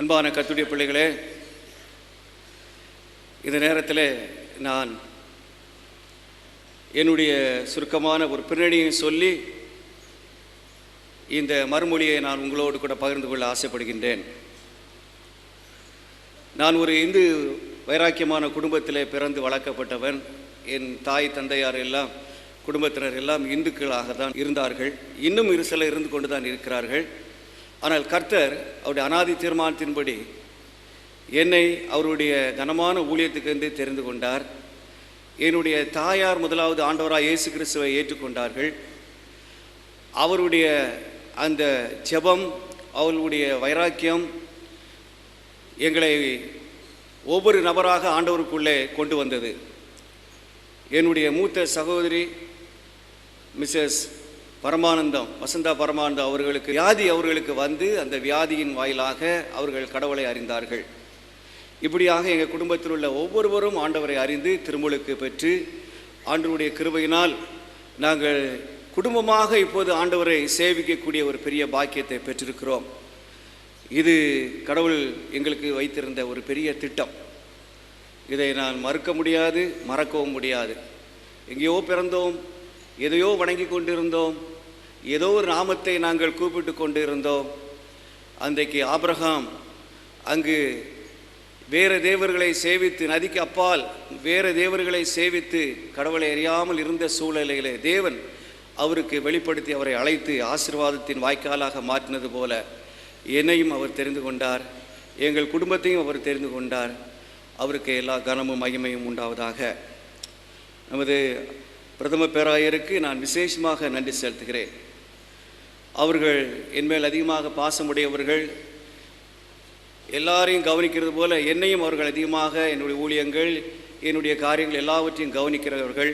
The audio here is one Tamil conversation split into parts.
அன்பான கத்துடைய பிள்ளைகளே இந்த நேரத்தில் நான் என்னுடைய சுருக்கமான ஒரு பின்னணியை சொல்லி இந்த மறுமொழியை நான் உங்களோடு கூட பகிர்ந்து கொள்ள ஆசைப்படுகின்றேன். நான் ஒரு இந்து வைராக்கியமான குடும்பத்தில் பிறந்து வளர்க்கப்பட்டவன். என் தாய் தந்தையார் எல்லாம் குடும்பத்தினர் எல்லாம் இந்துக்களாக தான் இருந்தார்கள். இன்னும் இரு சிலர் இருந்து கொண்டு தான் இருக்கிறார்கள். ஆனால் கர்த்தர் அவருடைய அனாதி தீர்மானத்தின்படி என்னை அவருடைய கனமான ஊழியத்துக்கு வந்து தெரிந்து கொண்டார். என்னுடைய தாயார் முதலாவது ஆண்டவராக இயேசு கிறிஸ்துவை ஏற்றுக்கொண்டார்கள். அவருடைய அந்த ஜெபம் அவர்களுடைய வைராக்கியம் எங்களை ஒவ்வொரு நபராக ஆண்டவருக்குள்ளே கொண்டு வந்தது. என்னுடைய மூத்த சகோதரி மிஸ்ஸஸ் பரமானந்தம் வசந்தா பரமானந்தம் அவர்களுக்கு வியாதி அவர்களுக்கு வந்து அந்த வியாதியின் வாயிலாக அவர்கள் கடவுளை அறிந்தார்கள். இப்படியாக எங்கள் குடும்பத்தில் உள்ள ஒவ்வொருவரும் ஆண்டவரை அறிந்து திருமுழுக்கு பெற்று ஆண்டவருடைய கிருபையினால் நாங்கள் குடும்பமாக இப்போது ஆண்டவரை சேவிக்கக்கூடிய ஒரு பெரிய பாக்கியத்தை பெற்றிருக்கிறோம். இது கடவுள் எங்களுக்கு வைத்திருந்த ஒரு பெரிய திட்டம். இதை நான் மறுக்க முடியாது மறக்கவும் முடியாது. எங்கேயோ பிறந்தோம் எதையோ வணங்கி கொண்டிருந்தோம். ஏதோ ஒரு நாமத்தை நாங்கள் கூப்பிட்டு கொண்டிருந்தோம். அன்றைக்கு ஆபிரகாம் அங்கு வேறு தேவர்களை சேவித்து நதிக்கு அப்பால் வேறு தேவர்களை சேவித்து கடவுளை அறியாமல் இருந்த சூழ்நிலையிலே தேவன் அவருக்கு வெளிப்படுத்தி அவரை அழைத்து ஆசீர்வாதத்தின் வாய்க்காலாக மாற்றினது போல என்னையும் அவர் தெரிந்து கொண்டார். எங்கள் குடும்பத்தையும் அவர் தெரிந்து கொண்டார். அவருக்கு எல்லா கனமும் மகிமையும் உண்டாவதாக. நமது பிரதம பேராயருக்கு நான் விசேஷமாக நன்றி செலுத்துகிறேன். அவர்கள் என்மேல் அதிகமாக பாசமுடையவர்கள் எல்லாரையும் கவனிக்கிறது போல் என்னையும் அவர்கள் அதிகமாக என்னுடைய ஊழியங்கள் என்னுடைய காரியங்கள் எல்லாவற்றையும் கவனிக்கிறவர்கள்.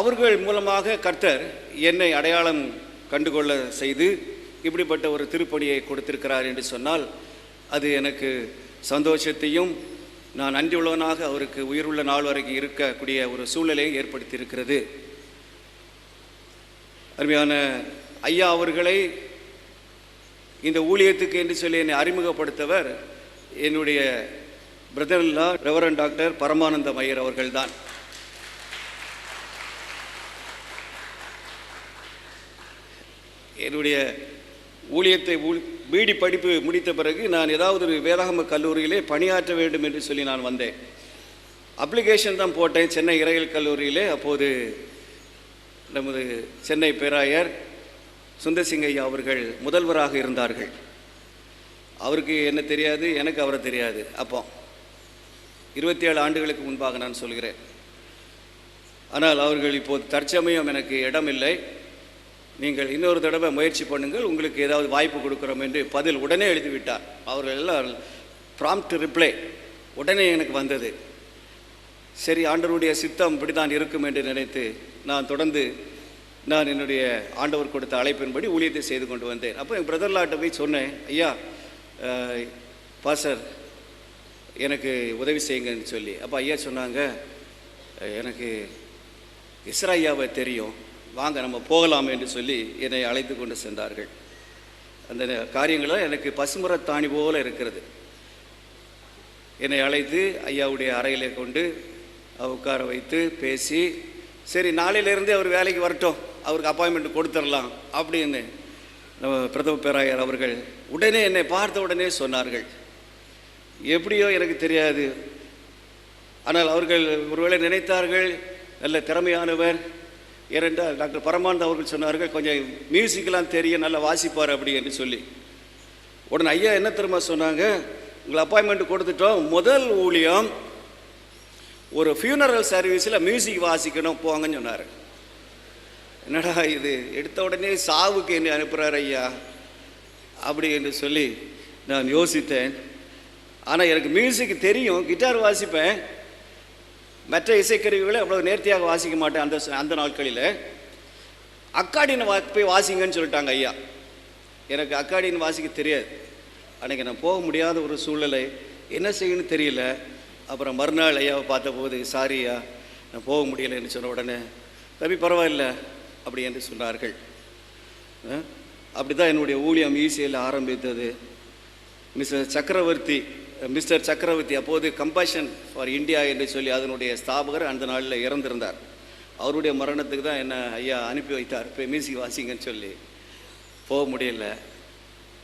அவர்கள் மூலமாக கர்த்தர் என்னை அடையாளம் கண்டுகொள்ள செய்து இப்படிப்பட்ட ஒரு திருப்பணியை கொடுத்திருக்கிறார் என்று சொன்னால் அது எனக்கு சந்தோஷத்தையும் நான் நன்றி உள்ளவனாக அவருக்கு உயிருள்ள நாள் வரைக்கும் இருக்கக்கூடிய ஒரு சூழ்நிலையை ஏற்படுத்தியிருக்கிறது. அருமையான ஐயா அவர்களை இந்த ஊழியத்துக்கு என்று சொல்லி என்னை அறிமுகப்படுத்தவர் என்னுடைய பிரதர்லா ரெவரன் டாக்டர் பரமானந்தம் ஐயர் அவர்கள்தான். என்னுடைய ஊழியத்தை ஊழ் பிடி படிப்பு முடித்த பிறகு நான் ஏதாவது ஒரு வேதாகம கல்லூரியிலே பணியாற்ற வேண்டும் என்று சொல்லி நான் வந்தேன். அப்ளிகேஷன் தான் போட்டேன். சென்னை இறையல் கல்லூரியிலே. அப்போது நமது சென்னை பேராயர் சுந்தர்சிங் அவர்கள் முதல்வராக இருந்தார்கள். அவருக்கு என்ன தெரியாது? எனக்கு அவரை தெரியாது. அப்போ இருபத்தி ஏழு ஆண்டுகளுக்கு முன்பாக நான் சொல்கிறேன். ஆனால் அவர்கள் இப்போது தற்சமயம் எனக்கு இடம் இல்லை நீங்கள் இன்னொரு தடவை முயற்சி பண்ணுங்கள் உங்களுக்கு ஏதாவது வாய்ப்பு கொடுக்குறோம் என்று பதில் உடனே எழுதிவிட்டார். அவர்கள் எல்லாம் ப்ராம்ப்ட் ரிப்ளை உடனே எனக்கு வந்தது. சரி ஆண்டவருடைய சித்தம் இப்படி தான் இருக்கும் என்று நினைத்து நான் தொடர்ந்து நான் என்னுடைய ஆண்டவர் கொடுத்த அழைப்பின்படி ஊழியத்தை செய்து கொண்டு வந்தேன். அப்போ என் பிரதர்லாட்ட போய் சொன்னேன் ஐயா பாசர் எனக்கு உதவி செய்யுங்கன்னு சொல்லி. அப்போ ஐயா சொன்னாங்க எனக்கு இஸ்ரா ஐயாவை தெரியும். வாங்க நம்ம போகலாம் என்று சொல்லி என்னை அழைத்து கொண்டு சென்றார்கள். அந்த காரியங்களில் எனக்கு பசுமரத்தாணி போல இருக்கிறது. என்னை அழைத்து ஐயாவுடைய அறையில் கொண்டு உட்கார வைத்து பேசி சரி நாளையிலேருந்தே அவர் வேலைக்கு வரட்டும் அவருக்கு அப்பாயின்மெண்ட் கொடுத்துடலாம் அப்படின்னு நம்ம பிரதம பேராயர் அவர்கள் உடனே என்னை பார்த்த உடனே சொன்னார்கள். எப்படியோ எனக்கு தெரியாது. ஆனால் அவர்கள் ஒருவேளை நினைத்தார்கள் நல்ல திறமையானவர் ஏனென்றால் டாக்டர் பரமானந்த் அவர்கள் சொன்னார்கள் கொஞ்சம் மியூசிக்கெலாம் தெரியும் நல்லா வாசிப்பார் அப்படி என்று சொல்லி. உடனே ஐயா என்ன திரும்ப சொன்னாங்க உங்களை அப்பாயின்மெண்ட் கொடுத்துட்டோம். முதல் ஊழியம் ஒரு ஃபியூனரல் சர்வீஸில் மியூசிக் வாசிக்கணும் போங்கன்னு சொன்னார். என்னடா இது? எடுத்த உடனே சாவுக்கு என்ன அனுப்புகிறார் ஐயா. அப்படி என்று சொல்லி நான் யோசித்தேன். ஆனால் எனக்கு மியூசிக் தெரியும் கிட்டார் வாசிப்பேன். மற்ற இசைக்கருவிகளை அவ்வளோ நேர்த்தியாக வாசிக்க மாட்டேன் அந்த அந்த நாட்களில். அக்காடின் வா போய் வாசிங்கன்னு சொல்லிட்டாங்க ஐயா. எனக்கு அக்காடின்னு வாசிக்க தெரியாது. அன்றைக்கி நான் போக முடியாத ஒரு சூழ்நிலை. என்ன செய்யணும்னு தெரியல. அப்புறம் மறுநாள் ஐயாவை பார்த்தபோது சாரியா நான் போக முடியலைன்னு சொன்ன உடனே தம்பி பரவாயில்ல அப்படி என்று சொன்னார்கள். அப்படி தான் என்னுடைய ஊழியம் ஈசியில் ஆரம்பித்தது. மிஸ்டர் சக்கரவர்த்தி மிஸ்டர் சக்கரவர்த்தி அப்போது கம்பஷன் ஃபார் இந்தியா என்று சொல்லி அதனுடைய ஸ்தாபகர் அந்த நாளில் இறந்திருந்தார். அவருடைய மரணத்துக்கு தான் என்ன ஐயா அனுப்பி வைத்தார் இப்போ மியூசிக் வாசிங்கன்னு சொல்லி. போக முடியல.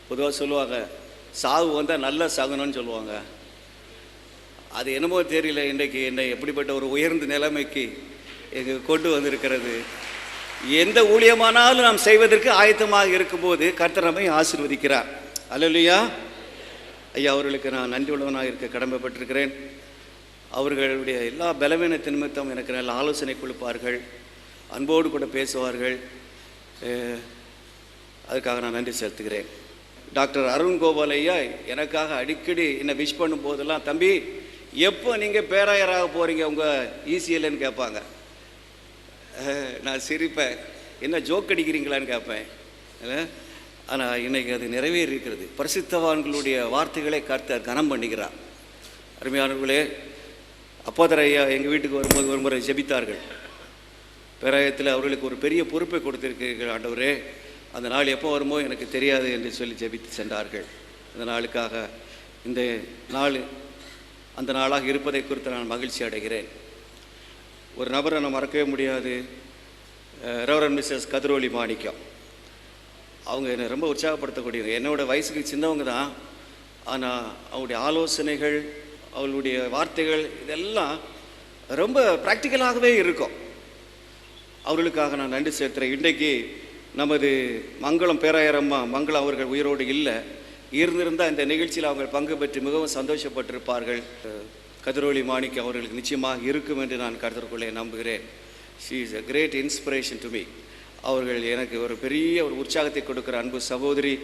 பொதுவாக சொல்லுவாங்க சாவு வந்தால் நல்லா சாகணும்னு சொல்லுவாங்க. அது என்னமோ தெரியல இன்றைக்கு என்னை எப்படிப்பட்ட ஒரு உயர்ந்த நிலைமைக்கு எங்கள் கொண்டு வந்திருக்கிறது. எந்த ஊழியமானாலும் நாம் செய்வதற்கு ஆயத்தமாக இருக்கும்போது கர்த்தர் நம்மை அல்ல அல்லையா ஐயா அவர்களுக்கு நான் நன்றி உள்ளவனாக இருக்க கடமைப்பட்டிருக்கிறேன். அவர்களுடைய எல்லா பலவீனத்து நிமித்தம் எனக்கு நல்ல ஆலோசனை கொடுப்பார்கள். அன்போடு கூட பேசுவார்கள். அதுக்காக நான் நன்றி செலுத்துகிறேன். டாக்டர் அருண் கோபால் ஐயா எனக்காக அடிக்கடி என்னை விஷ் பண்ணும் போதெல்லாம் தம்பி எப்போ நீங்கள் பேராயராக போகிறீங்க உங்கள் ஈசிஎல்னு கேட்பாங்க. நான் சிரிப்பேன். என்ன ஜோக் அடிக்கிறீங்களான்னு கேட்பேன். ஆனால் இன்றைக்கி அது நிறைவேறியிருக்கிறது. பரிசுத்தவான்களுடைய வார்த்தைகளை கர்த்தர் கனம் பண்ணுகிறார். அருமையானவர்களே அப்போதர் ஐயா எங்கள் வீட்டுக்கு வரும்போது ஒரு முறை ஜெபித்தார்கள். பேராயத்தில் அவர்களுக்கு ஒரு பெரிய பொறுப்பை கொடுத்திருக்கிறீர்கள் ஆண்டவரே. அந்த நாள் எப்போ வருமோ எனக்கு தெரியாது என்று சொல்லி ஜெபித்து சென்றார்கள். அந்த நாளுக்காக இந்த நாள் அந்த நாளாக இருப்பதை குறித்து நான் மகிழ்ச்சி அடைகிறேன். ஒரு நபரை நான் மறக்கவே முடியாது. Reverend Mrs Kathiroli Manickam. அவங்க என்னை ரொம்ப உற்சாகப்படுத்தக்கூடியவங்க. என்னோடய வயசுக்கு சின்னவங்க தான். ஆனால் அவங்களுடைய ஆலோசனைகள் அவளுடைய வார்த்தைகள் இதெல்லாம் ரொம்ப ப்ராக்டிக்கலாகவே இருக்கும். அவர்களுக்காக நான் நன்றி சேர்த்துறேன் இன்றைக்கு நமது மங்களம் பேராயரம்மா மங்களம் அவர்கள் உயிரோடு இல்லை. இருந்திருந்தால் இந்த நிகழ்ச்சியில் அவங்க பங்கு பெற்று மிகவும் சந்தோஷப்பட்டிருப்பார்கள். கதிரோலி மாணிக்கம் அவர்களுக்கு நிச்சயமாக இருக்கும் என்று நான் கருத்திற்குள்ளே நம்புகிறேன். She is a great inspiration to me அவர்கள் எனக்கு ஒரு பெரிய ஒரு உற்சாகத்தை கொடுக்குற அன்பு சகோதரி.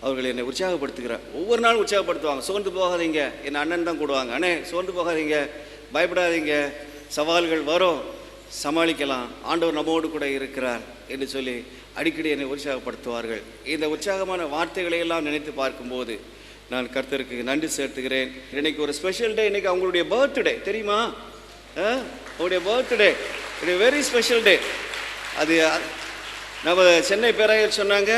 அவர்கள் என்னை உற்சாகப்படுத்துகிறார். ஒவ்வொரு நாளும் உற்சாகப்படுத்துவாங்க. சோர்ந்து போகாதீங்க. என் அண்ணன் தான் கூடுவாங்க. அண்ணே சோர்ந்து போகாதீங்க. பயப்படாதீங்க. சவால்கள் வரும். சமாளிக்கலாம். ஆண்டவர் நம்மோடு கூட இருக்கிறார் என்று சொல்லி அடிக்கடி என்னை உற்சாகப்படுத்துவார்கள். இந்த உற்சாகமான வார்த்தைகளை எல்லாம் நினைத்து பார்க்கும்போது நான் கர்த்தருக்கு நன்றி செலுத்துகிறேன். இன்னைக்கு ஒரு ஸ்பெஷல் டே இன்னைக்கு அவங்களுடைய பர்த்டே தெரியுமா? ஆ? அவங்களுடைய birthday it very special day அது நம்ம சென்னை பேராயர் சொன்னாங்க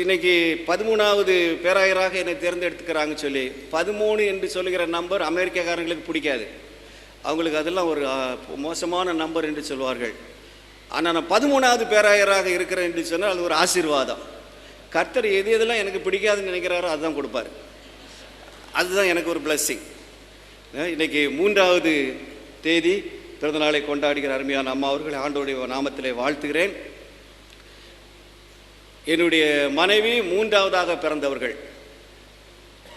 இன்னைக்கு பதிமூணாவது பேராயராக என்னை தேர்ந்தெடுத்துக்கிறாங்கன்னு சொல்லி. பதிமூணு என்று சொல்லுகிற நம்பர் அமெரிக்காக்காரங்களுக்கு பிடிக்காது. அவங்களுக்கு அதெல்லாம் ஒரு மோசமான நம்பர் என்று சொல்வார்கள். ஆனால் நான் பதிமூணாவது பேராயராக இருக்கிறேன் என்று சொன்னால் அது ஒரு ஆசீர்வாதம். கர்த்தர் எது எதெல்லாம் எனக்கு பிடிக்காதுன்னு நினைக்கிறாரோ அதுதான் கொடுப்பார். அதுதான் எனக்கு ஒரு பிளஸ்ஸிங் இன்றைக்கி இன்னைக்கு மூன்றாவது தேதி பிறந்த நாளை கொண்டாடுகிற அருமையான அம்மா அவர்களை ஆண்டோடைய நாமத்திலே வாழ்த்துகிறேன். என்னுடைய மனைவி மூன்றாவதாக பிறந்தவர்கள்.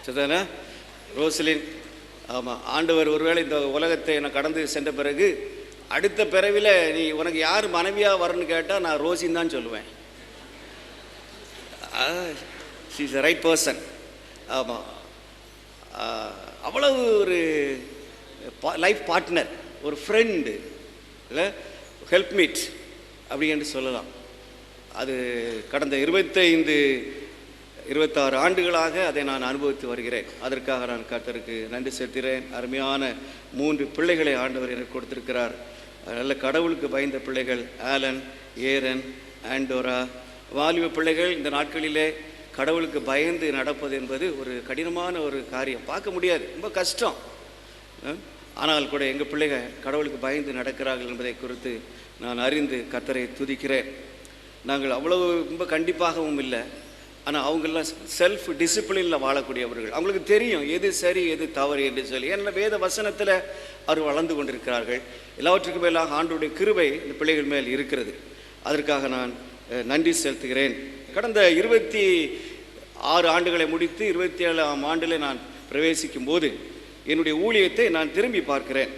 சரிதானே? ரோசலின் ஆமாம் ஆண்டவர் ஒருவேளை இந்த உலகத்தை நான் கடந்து சென்ற பிறகு அடுத்த பிறவில நீ உனக்கு யார் மனைவியாக வரணும்னு கேட்டால் நான் ரோசின்னு தான் சொல்லுவேன். இஸ் ரைட் பர்சன் ஆமாம் அவ்வளவு ஒரு லைஃப் பார்ட்னர் ஒரு ஃப்ரெண்டு இல்லை? ஹெல்ப் மீட் சொல்லலாம். அது கடந்த இருபத்தைந்து இருபத்தாறு ஆண்டுகளாக அதை நான் அனுபவித்து வருகிறேன். அதற்காக நான் கர்த்தருக்கு நன்றி செலுத்துகிறேன். அருமையான மூன்று பிள்ளைகளை ஆண்டவர் எனக்கு கொடுத்திருக்கிறார். நல்ல கடவுளுக்கு பயந்த பிள்ளைகள் ஆலன் ஏரன் ஆண்டோரா. வாலிப பிள்ளைகள் இந்த நாட்களிலே கடவுளுக்கு பயந்து நடப்பது என்பது ஒரு கடினமான ஒரு காரியம். பார்க்க முடியாது. ரொம்ப கஷ்டம். ஆனால் கூட எங்கள் பிள்ளைகள் கடவுளுக்கு பயந்து நடக்கிறார்கள் என்பதை குறித்து நான் அறிந்து கர்த்தரை துதிக்கிறேன். நாங்கள் அவ்வளவு ரொம்ப கண்டிப்பாகவும் இல்லை. ஆனால் அவங்கெல்லாம் செல்ஃப் டிசிப்ளினில் வாழக்கூடியவர்கள். அவங்களுக்கு தெரியும் எது சரி எது தவறு என்று சொல்லி. ஏன்னா வேத வசனத்தில் அவர் வளர்ந்து கொண்டிருக்கிறார்கள். எல்லாவற்றுக்கும் மேலாக ஆண்டுடைய கிருபை இந்த பிள்ளைகள் மேல் இருக்கிறது. அதற்காக நான் நன்றி செலுத்துகிறேன். கடந்த இருபத்தி ஆறு ஆண்டுகளை முடித்து இருபத்தி ஏழாம் ஆண்டில் நான் பிரவேசிக்கும் போது என்னுடைய ஊழியத்தை நான் திரும்பி பார்க்கிறேன்.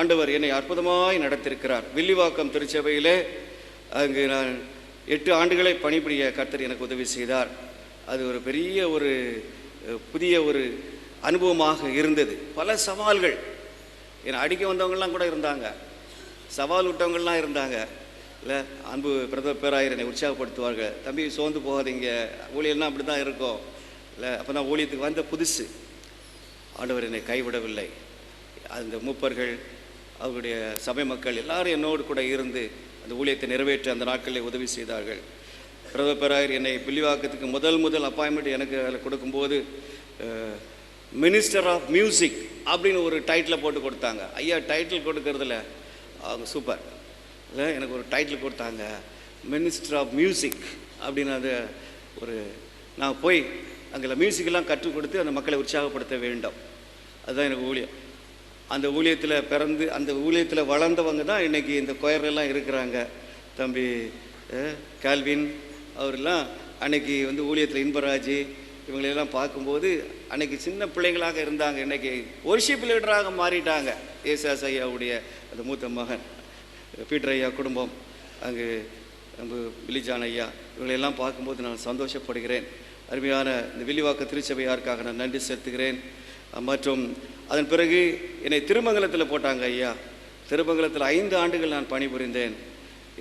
ஆண்டவர் என்னை அற்புதமாய் நடத்திருக்கிறார். வில்லிவாக்கம் திருச்சபையிலே அங்கு நான் எட்டு ஆண்டுகளை பணிபுரிய கர்த்தர் எனக்கு உதவி செய்தார். அது ஒரு பெரிய ஒரு புதிய ஒரு அனுபவமாக இருந்தது. பல சவால்கள். என்னை அடிக்க வந்தவங்கள்லாம் கூட இருந்தாங்க. சவால் விட்டவங்கள்லாம் இருந்தாங்க. இல்லை அன்பு பிரதம பேராயர் என்னை உற்சாகப்படுத்துவார்கள். தம்பி சோர்ந்து போகாதீங்க. ஊழியர்னா அப்படி தான் இருக்கும். இல்லை அப்போ நான் ஊழியத்துக்கு வந்த புதுசு. ஆண்டவர் என்னை கைவிடவில்லை. அந்த மூப்பர்கள் அவருடைய சபை மக்கள் எல்லாரும் என்னோடு கூட இருந்து அந்த ஊழியத்தை நிறைவேற்ற அந்த நாட்களில் உதவி செய்தார்கள். பிரதம பெறாயர் என்னை பில்லிவாக்கத்துக்கு முதல் முதல் அப்பாயின்மெண்ட் எனக்கு அதில் கொடுக்கும்போது மினிஸ்டர் ஆஃப் மியூசிக் அப்படின்னு ஒரு டைட்டிலை போட்டு கொடுத்தாங்க. ஐயா டைட்டில் கொடுக்கறதுல அவங்க சூப்பர் இல்லை எனக்கு ஒரு டைட்டில் கொடுத்தாங்க. மினிஸ்டர் ஆஃப் மியூசிக் அப்படின்னு அது ஒரு நான் போய் அங்கே மியூசிக்கெல்லாம் கற்றுக் கொடுத்து அந்த மக்களை உற்சாகப்படுத்த வேண்டும். அதுதான் எனக்கு ஊழியம். அந்த ஊழியத்தில் பிறந்து அந்த ஊழியத்தில் வளர்ந்தவங்க தான் இன்றைக்கி இந்த கொயர்லாம் இருக்கிறாங்க. தம்பி கால்வின் அவரெல்லாம் அன்னைக்கு வந்து ஊழியத்தில் இன்பராஜ் இவங்களெல்லாம் பார்க்கும்போது அன்னைக்கு சின்ன பிள்ளைங்களாக இருந்தாங்க. இன்னைக்கு ஒர்ஷிப் லீடராக மாறிட்டாங்க. ஏசாஸ் ஐயாவுடைய அந்த மூத்த மகன் பீட்டர் ஐயா குடும்பம் அங்கு நம்ம வில்லிஜான் ஐயா இவங்களெல்லாம் பார்க்கும்போது நான் சந்தோஷப்படுகிறேன். அருமையான இந்த வில்லிவாக்க திருச்சபையாருக்காக நான் நன்றி செலுத்துகிறேன். மற்றும் அதன் பிறகு என்னை திருமங்கலத்தில் போட்டாங்க ஐயா. திருமங்கலத்தில் ஐந்து ஆண்டுகள் நான் பணிபுரிந்தேன்.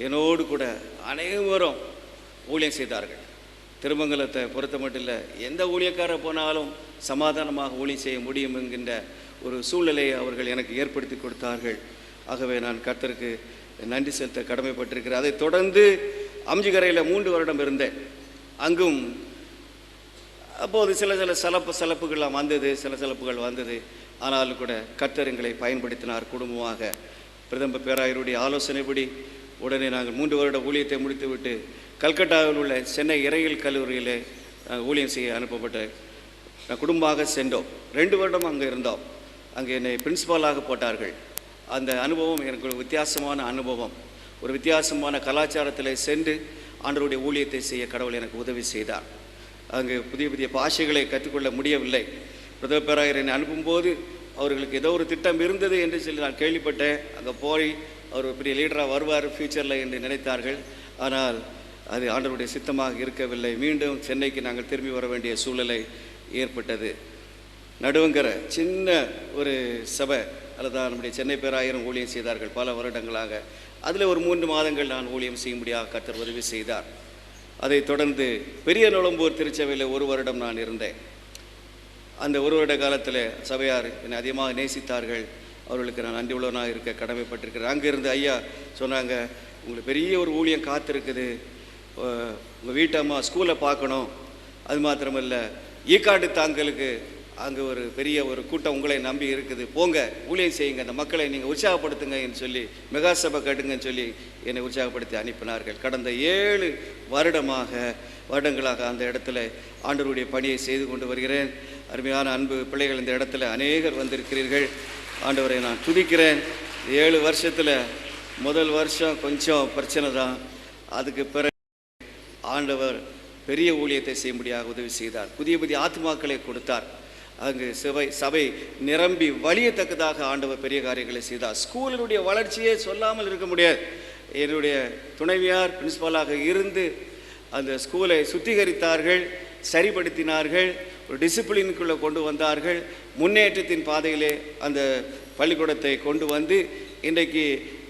என்னோடு கூட அனைவரும் ஊழியம் செய்தார்கள். திருமங்கலத்தை பொறுத்த மட்டும் இல்லை எந்த ஊழியக்காரர் போனாலும் சமாதானமாக ஊழியம் செய்ய முடியும் என்கின்ற ஒரு சூழ்நிலையை அவர்கள் எனக்கு ஏற்படுத்தி கொடுத்தார்கள். ஆகவே நான் கர்த்தருக்கு நன்றி செலுத்த கடமைப்பட்டிருக்கிறேன். அதை தொடர்ந்து அம்ஜிகரையில் மூன்று வருடம் இருந்தேன். அங்கும் அப்போது சில சில சலப்பு சலப்புகள்லாம் வந்தது சில சலப்புகள் வந்தது. ஆனாலும் கூட கர்த்தர் பயன்படுத்தினார் குடும்பமாக. பிரதம பேராயருடைய ஆலோசனைப்படி உடனே நாங்கள் மூன்று வருட ஊழியத்தை முடித்துவிட்டு கல்கட்டாவில் உள்ள சென்னை இறையில் கல்லூரியிலே ஊழியம் செய்ய அனுப்பப்பட்ட நான் குடும்பமாக சென்றோம். ரெண்டு வருடம் அங்கே இருந்தோம். அங்கே என்னை பிரின்சிபாலாக போட்டார்கள். அந்த அனுபவம் எனக்கு ஒரு வித்தியாசமான அனுபவம். ஒரு வித்தியாசமான கலாச்சாரத்தில் சென்று ஆண்டருடைய ஊழியத்தை செய்ய கடவுள் எனக்கு உதவி செய்தார். அங்கு புதிய புதிய பாஷைகளை கற்றுக்கொள்ள முடியவில்லை. பிரதம பேராயர் என்னை அனுப்பும்போது அவர்களுக்கு ஏதோ ஒரு திட்டம் இருந்தது என்று சொல்லி நான் கேள்விப்பட்டேன். அங்கே போய் அவர் பெரிய லீடராக வருவார் ஃப்யூச்சரில் என்று நினைத்தார்கள். ஆனால் அது ஆண்டவருடைய சித்தமாக இருக்கவில்லை. மீண்டும் சென்னைக்கு நாங்கள் திரும்பி வர வேண்டிய சூழ்நிலை ஏற்பட்டது. நடுவங்கிற சின்ன ஒரு சபை அல்லது நம்முடைய சென்னை பேராயிரம் ஊழியம் செய்தார்கள் பல வருடங்களாக. அதில் ஒரு மூன்று மாதங்கள் நான் ஊழியம் செய்யும்படியாக கத்தர் உதவி செய்தார். அதைத் தொடர்ந்து பெரிய நுழம்பூர் திருச்சபையில் ஒரு வருடம் நான் இருந்தேன். அந்த ஒரு வருட காலத்தில் சபையார் என்னை அதிகமாக நேசித்தார்கள். அவர்களுக்கு நான் நன்றி உள்ளவனாக இருக்க கடமைப்பட்டிருக்கிறேன். அங்கிருந்து ஐயா சொன்னாங்க உங்களுக்கு பெரிய ஒரு ஊழியம் காத்திருக்குது. உங்கள் வீட்டம்மா ஸ்கூலை பார்க்கணும். அது மாத்திரமல்ல ஈக்காட்டு தாங்களுக்கு அங்கே ஒரு பெரிய ஒரு கூட்டம் உங்களை நம்பி இருக்குது. போங்க ஊழியம் செய்யுங்க. அந்த மக்களை நீங்கள் உற்சாகப்படுத்துங்கன்னு சொல்லி மெகா சபை கட்டுங்கன்னு சொல்லி என்னை உற்சாகப்படுத்தி அனுப்பினார்கள். கடந்த ஏழு வருடமாக வருடங்களாக அந்த இடத்துல ஆண்டவருடைய பணியை செய்து கொண்டு வருகிறேன். அருமையான அன்பு பிள்ளைகள் இந்த இடத்துல அநேகர் வந்திருக்கிறீர்கள். ஆண்டவரை நான் துதிக்கிறேன். ஏழு வருஷத்தில் முதல் வருஷம் கொஞ்சம் பிரச்சனை தான். அதுக்கு பிறகு ஆண்டவர் பெரிய ஊழியத்தை செய்யும்படியாக உதவி செய்தார். புதிய புதிய ஆத்மாக்களை கொடுத்தார். அங்கு சபை சபை நிரம்பி வழியத்தக்கதாக ஆண்டவர் பெரிய காரியங்களை செய்தார். ஸ்கூலினுடைய வளர்ச்சியே சொல்லாமல் இருக்க முடியாது. என்னுடைய துணைவியார் பிரின்சிபாலாக இருந்து அந்த ஸ்கூலை சுத்திகரித்தார்கள் சரிப்படுத்தினார்கள். ஒரு டிசிப்ளினுக்குள்ளே கொண்டு வந்தார்கள். முன்னேற்றத்தின் பாதையிலே அந்த பள்ளிக்கூடத்தை கொண்டு வந்து இன்றைக்கு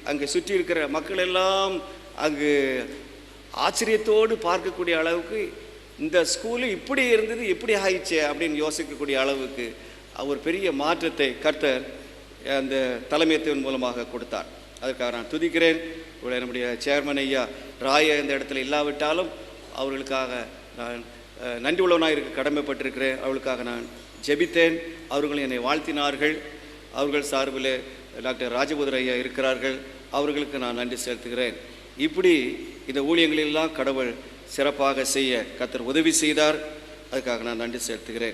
அங்கே சுற்றி இருக்கிற மக்கள் எல்லாம் அங்கு ஆச்சரியத்தோடு பார்க்கக்கூடிய அளவுக்கு இந்த ஸ்கூலு இப்படி இருந்தது இப்படி ஆயிடுச்சு அப்படின்னு யோசிக்கக்கூடிய அளவுக்கு ஒரு பெரிய மாற்றத்தை கர்த்தர் அந்த தலைமையத்தின் மூலமாக கொடுத்தார். அதற்காக நான் துதிக்கிறேன். நம்முடைய சேர்மன் ஐயா ராய இந்த இடத்துல இல்லாவிட்டாலும் அவர்களுக்காக நான் நன்றி உள்ளவனாக இருக்க கடமைப்பட்டிருக்கிறேன் அவர்களுக்காக நான் ஜெபித்தேன். அவர்கள் என்னை வாழ்த்தினார்கள். அவர்கள் சார்பில் டாக்டர் ராஜபுதர் ஐயா இருக்கிறார்கள். அவர்களுக்கு நான் நன்றி செலுத்துகிறேன். இப்படி இந்த ஊழியங்களெல்லாம் கடவுள் சிறப்பாக செய்ய கத்தர் உதவி செய்தார். அதுக்காக நான் நன்றி செலுத்துகிறேன்.